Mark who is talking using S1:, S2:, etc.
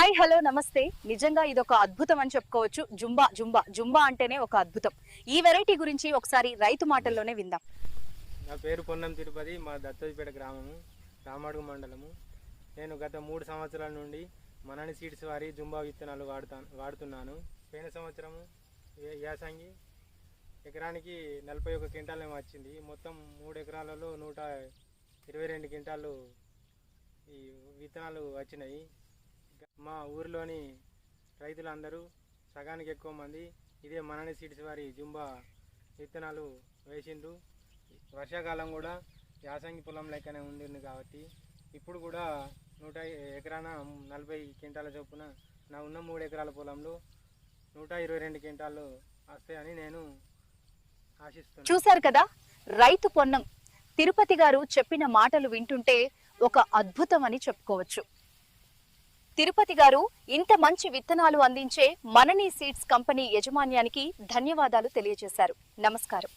S1: Hi hello నమస్తే. నిజంగా ఇది ఒక అద్భుతం అని చెప్పుకోవచ్చు. Zumba Zumba. జుంబా అంటేనే ఒక అద్భుతం. ఈ వెరైటీ గురించి ఒకసారి రైతు మాటల్లోనే విందాం.
S2: నా పేరు పొన్నం తిరుపతి. మా దత్తోజిపేట గ్రామము రామడుగు మండలము. నేను గత మూడు సంవత్సరాల నుండి మనని సీడ్స్ వారి జుంబా విత్తనాలు వాడుతాను వాడుతున్నాను. పోయిన సంవత్సరము యాసంగి ఎకరానికి నలభై ఒక క్వింటాల్ ఏమో వచ్చింది. మొత్తం మూడు ఎకరాలలో నూట ఇరవై రెండు క్వింటాలు ఈ విత్తనాలు వచ్చినాయి. మా ఊరిలోని రైతులందరూ సగానికి ఎక్కువ మంది ఇదే మనని సీడ్స్ వారి జుంబా విత్తనాలు వేసిండ్రు. వర్షాకాలం కూడా యాసంగి పొలం లెక్కనే ఉంది కాబట్టి ఇప్పుడు కూడా నూట ఎకరాన నలభై క్వింటాల చొప్పున నా ఉన్న మూడు ఎకరాల పొలంలో నూట ఇరవై రెండు క్వింటాలు వస్తాయని నేను ఆశిస్తున్నాను.
S1: చూశారు కదా? రైతు పొన్నం. తిరుపతి గారు చెప్పిన మాటలు వింటుంటే ఒక అద్భుతం అని చెప్పుకోవచ్చు. తిరుపతి గారు ఇంత మంచి విత్తనాలు అందించే మననీ సీడ్స్ కంపెనీ యజమాన్యానికి ధన్యవాదాలు తెలియజేశారు. నమస్కారం.